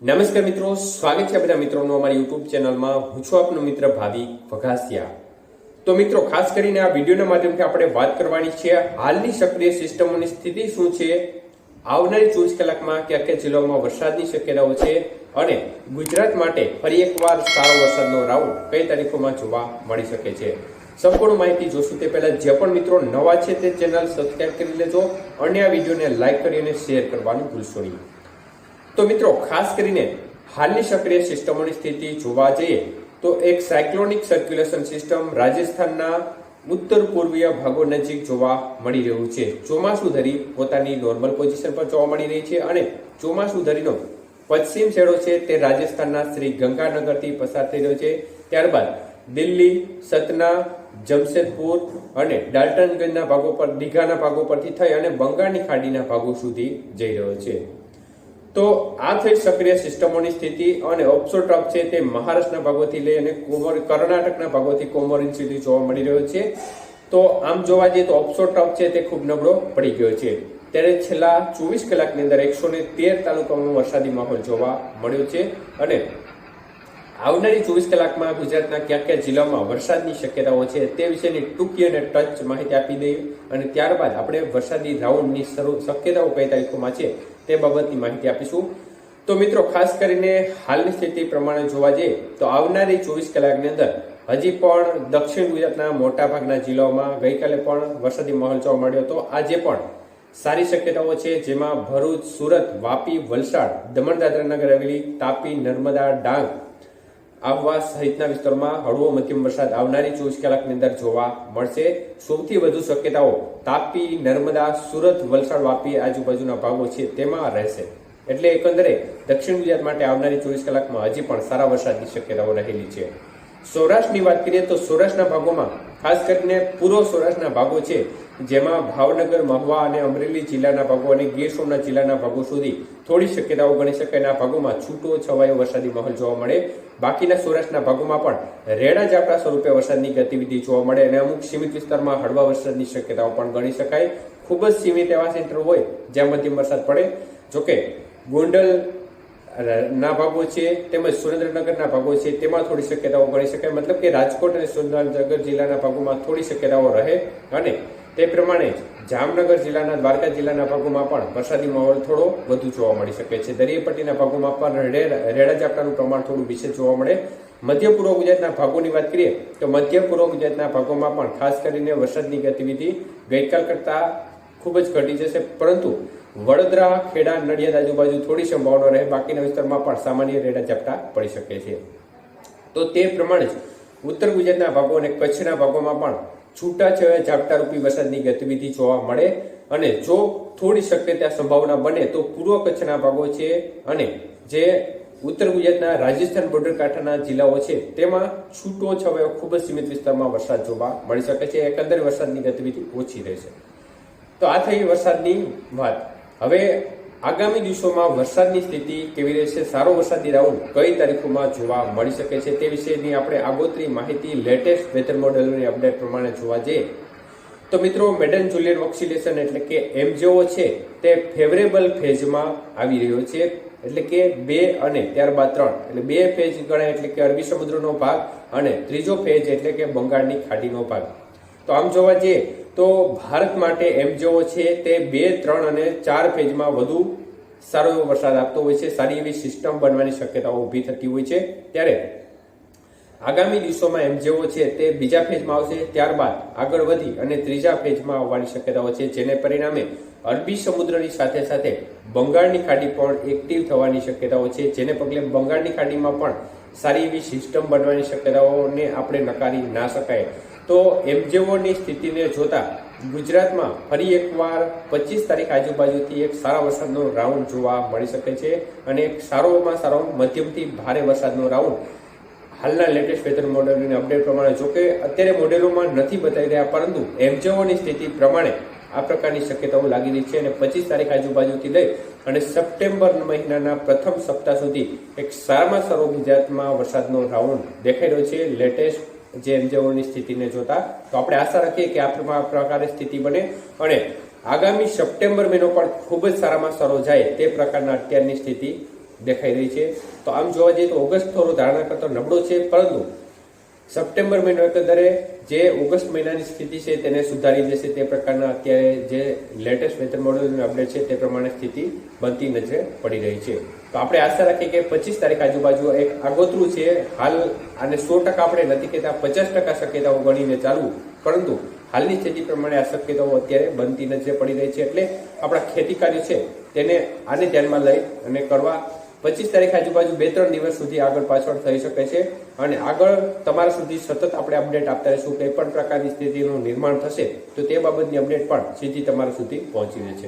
નમસ્કાર મિત્રો, સ્વાગત છે બધા મિત્રોનું અમારી યુટ્યુબ ચેનલમાં. હું છું આપનો મિત્ર ભાવિક વઘાસિયા. તો મિત્રો, ખાસ કરીને આ વિડીયોના માધ્યમથી આપણે વાત કરવાની છે હાલની સક્રિય સિસ્ટમોની સ્થિતિ શું છે, આવનારી ચોવીસ કલાકમાં કયા કયા જિલ્લાઓમાં વરસાદની શક્યતાઓ છે અને ગુજરાત માટે ફરી એકવાર સારો વરસાદનો રાઉન્ડ કઈ તારીખોમાં જોવા મળી શકે છે. સંપૂર્ણ માહિતી જોશું તે પહેલા જે પણ મિત્રો નવા છે તે ચેનલ સબસ્ક્રાઈબ કરી લેજો અને આ વિડીયોને લાઈક કરી અને શેર કરવાનું ભૂલશો નહીં. તો મિત્રો, ખાસ કરીને હાલની સક્રિય સિસ્ટમોની સ્થિતિ જોવા જઈએ, તો એક સાયક્લોનિક સર્ક્યુલેશન સિસ્ટમ રાજસ્થાનના ઉત્તર પૂર્વીય ભાગો નજીક જોવા મળી રહ્યું છે. ચોમાસુ ધરી પોતાની નોર્મલ પોઝિશન પર જોવા મળી રહી છે અને ચોમાસુ ધરીનો પશ્ચિમ છેડો છે તે રાજસ્થાનના શ્રી ગંગાનગરથી પસાર થઈ રહ્યો છે. ત્યારબાદ દિલ્હી સતના જમશેદપુર અને ડાલ્ટનગંજના ભાગો પર, દીઘાના ભાગો પરથી થઈ અને બંગાળની ખાડીના ભાગો સુધી જઈ રહ્યો છે. તો આ થઈ સક્રિય સિસ્ટમોની સ્થિતિ અને ઓપ્સોટ્રોપ છે તે મહારાષ્ટ્રના ભાગોથી લઈ અને કોમર, કર્ણાટકના ભાગોથી કોમોરિન સુધી જોવા મળી રહ્યો છે. તો આમ જોવા જઈએ તો ઓપ્સોટ્રોપ છે તે ખૂબ નબળો પડી ગયો છે. ત્યારે છેલ્લા ચોવીસ કલાકની અંદર એકસો તેર તાલુકામાં વરસાદી માહોલ જોવા મળ્યો છે અને આવનારી ચોવીસ કલાકમાં ગુજરાતના કયા કયા જિલ્લામાં વરસાદની શક્યતાઓ છે તે વિશેની ટૂંકી અને ટચ માહિતી આપી દઈએ અને ત્યારબાદ આપણે વરસાદી રાઉન્ડની શક્યતાઓ કઈ તારીખોમાં છે તે બાબતની માહિતી આપીશું. તો મિત્રો, ખાસ કરીને હાલની સ્થિતિ પ્રમાણે જોવા જઈએ તો આવનારી ચોવીસ કલાકની અંદર હજી પણ દક્ષિણ ગુજરાતના મોટાભાગના જિલ્લાઓમાં ગઈકાલે પણ વરસાદી માહોલ જોવા મળ્યો હતો. આજે પણ સારી શક્યતાઓ છે, જેમાં ભરૂચ, સુરત, વાપી, વલસાડ, દમણ, દાદરા નગર હવેલી તાપી, નર્મદા, ડાંગ આવવા સહિતના વિસ્તારોમાં હળવો મધ્યમ વરસાદ આવનારી ચોવીસ કલાકની અંદર જોવા મળશે. સૌથી વધુ શક્યતાઓ તાપી, નર્મદા, સુરત, વલસાડ, વાપી આજુબાજુના ભાગો છે તેમાં રહેશે. એટલે એકંદરે દક્ષિણ ગુજરાત માટે આવનારી ચોવીસ કલાકમાં હજી પણ સારા વરસાદની શક્યતાઓ રહેલી છે. સૌરાષ્ટ્રની વાત કરીએ તો સૌરાષ્ટ્રના ભાગોમાં ખાસ કરીને પૂર્વ સૌરાષ્ટ્રના ભાગો છે, જેમાં ભાવનગર, મહુવા અને અમરેલી જિલ્લાના ભાગો અને ગીર સોમનાથ જિલ્લાના ભાગો સુધી થોડી શક્યતાઓ ગણી શકાય આ ભાગોમાં છૂટો છવાયો વરસાદી માહોલ જોવા મળે. બાકીના સૌરાષ્ટ્રના ભાગોમાં પણ રેડા ઝાપટા સ્વરૂપે વરસાદની ગતિવિધિ જોવા મળે અને અમુક સીમિત વિસ્તારમાં હળવા વરસાદની શક્યતાઓ પણ ગણી શકાય. ખૂબ જ સીમિત એવા સેન્ટર હોય, જ્યાં મધ્યમ વરસાદ પડે. જોકે ગોંડલ ના ભાગો છે, તેમજ સુરેન્દ્રનગરના ભાગો છે, તેમાં થોડી શક્યતાઓ ગણી શકાય. મતલબ કે રાજકોટ અને સુરેન્દ્રનગર જિલ્લાના ભાગોમાં થોડી શક્યતાઓ રહે અને તે પ્રમાણે જામનગર જિલ્લાના, દ્વારકા જિલ્લાના ભાગોમાં પણ વરસાદી માહોલ થોડો વધુ જોવા મળી શકે છે. દરિયાપટ્ટીના ભાગોમાં પણ રેડા ઝાપટાનું પ્રમાણ થોડું વિશેષ જોવા મળે. મધ્ય પૂર્વ ગુજરાતના ભાગોની વાત કરીએ, તો મધ્ય પૂર્વ ગુજરાતના ભાગોમાં પણ ખાસ કરીને વરસાદની ગતિવિધિ ગઈકાલ કરતા ખૂબ જ ઘટી જશે. પરંતુ વડોદરા, ખેડા, નડિયાદ આજુબાજુ થોડી સંભાવના રહે. બાકીના વિસ્તારમાં પણ સામાન્ય રેડા ઝાપટા પડી શકે છે. તો તે પ્રમાણે જ ઉત્તર ગુજરાતના ભાગો અને કચ્છના ભાગોમાં પણ છૂટાછવાયા ઝાપટારૂપી વરસાદની ગતિવિધિ જોવા મળે અને જો થોડી શક્યતા સંભાવના બને તો પૂર્વ કચ્છના ભાગો છે અને જે ઉત્તર ગુજરાતના રાજસ્થાન બોર્ડર કાંઠાના જિલ્લાઓ છે, તેમાં છૂટો છવાયો ખૂબ જ સીમિત વિસ્તારમાં વરસાદ જોવા મળી શકે છે. એકંદરે વરસાદની ગતિવિધિ ઓછી રહેશે. તો આ થઈ વરસાદની વાત. હવે આગામી દિવસોમાં વરસાદની સ્થિતિ કેવી રહેશે? સારો વરસાદી રાઉન્ડ કઈ તારીખોમાં જોવા મળી શકે છે તે વિશેની આપણે આગોતરી માહિતી લેટેસ્ટ વેધર મોડેલોની અપડેટ પ્રમાણે જોવા જઈએ. તો મિત્રો, મેડન જુલિયન ઓક્સિલેશન એટલે કે એમજેઓ છે તે ફેવરેબલ ફેઝમાં આવી રહ્યો છે. એટલે કે બે અને ત્યારબાદ ત્રણ. એટલે બે ફેઝ ગણાય એટલે કે અરબી સમુદ્રનો ભાગ અને ત્રીજો ફેઝ એટલે કે બંગાળની ખાડીનો ભાગ. તો આમ જોવા જઈએ તો ભારત માટે એમ જેવો છે તે બે, ત્રણ અને ચાર ફેજમાં વધુ સારો એવો વરસાદ આપતો હોય છે. સારી એવી સિસ્ટમ બનવાની શક્યતાઓ ઊભી થતી હોય છે. ત્યારે આગામી દિવસોમાં એમ જેવો છે તે બીજા ફેજમાં આવશે. ત્યારબાદ આગળ વધી અને ત્રીજા ફેજમાં આવવાની શક્યતાઓ છે, જેને પરિણામે અરબી સમુદ્રની સાથે સાથે બંગાળની ખાડી પણ એક્ટિવ થવાની શક્યતાઓ છે, જેને પગલે બંગાળની ખાડીમાં પણ સારી એવી સિસ્ટમ બનવાની શક્યતાઓને આપણે નકારી ના શકાય. તો એમજેઓની સ્થિતિને જોતા ગુજરાતમાં ફરી એકવાર પચીસ તારીખ આજુબાજુથી એક સારા વરસાદનો રાઉન્ડ જોવા મળી શકે છે અને એક સારોમાં સારો મધ્યમથી ભારે વરસાદનો રાઉન્ડ હાલના લેટેસ્ટ વેધર મોડેલની અપડેટ પ્રમાણે જોકે અત્યારે મોડેલોમાં નથી બતાવી રહ્યા, પરંતુ એમજેઓની સ્થિતિ પ્રમાણે આ પ્રકારની શક્યતાઓ લાગી રહી છે અને પચીસ તારીખ આજુબાજુથી લઈ અને સપ્ટેમ્બર મહિનાના પ્રથમ સપ્તાહ સુધી એક સારામાં સારો ગુજરાતમાં વરસાદનો રાઉન્ડ દેખાઈ રહ્યો છે. લેટેસ્ટ જે એમજેઓની સ્થિતિને જોતા, તો આપણે આશા રાખીએ કે આ પ્રકારે સ્થિતિ બને અને આગામી સપ્ટેમ્બર મહિનો પણ ખૂબ જ સારામાં સારો જાય તે પ્રકારના અત્યારની સ્થિતિ દેખાઈ રહી છે. તો આમ જોવા જઈએ તો ઓગસ્ટ થોડો ધારણા કરતો નબળો છે, પરંતુ સપ્ટેમ્બર મહિનો એકંદરે જે ઓગસ્ટ મહિનાની સ્થિતિ છે તેને સુધારી દેશે તે પ્રકારના અત્યારે જે લેટેસ્ટ વેધર મોડલનું અપડેટ છે તે પ્રમાણે સ્થિતિ બનતી નજરે પડી રહી છે. તો આપણે આશા રાખીએ કે પચીસ તારીખ આજુબાજુ એક આગોતરું છે. હાલ આને સો ટકા આપણે નથી કહેતા, પચાસ ટકા શક્યતાઓ ગણીને ચાલવું પરંતુ હાલની સ્થિતિ પ્રમાણે આ શક્યતાઓ અત્યારે બનતી નજરે પડી રહી છે. એટલે આપણા ખેતી કાર્ય છે તેને આને ધ્યાનમાં લઈ અને કરવા પચીસ તારીખ આજુબાજુ બે ત્રણ દિવસ સુધી આગળ પાછળ થઈ શકે છે અને આગળ તમારા સુધી સતત આપણે અપડેટ આપતા રહીશું કંઈ પણ પ્રકારની સ્થિતિનું નિર્માણ થશે તો તે બાબતની અપડેટ પણ સીધી તમારા સુધી પહોંચી રહે છે.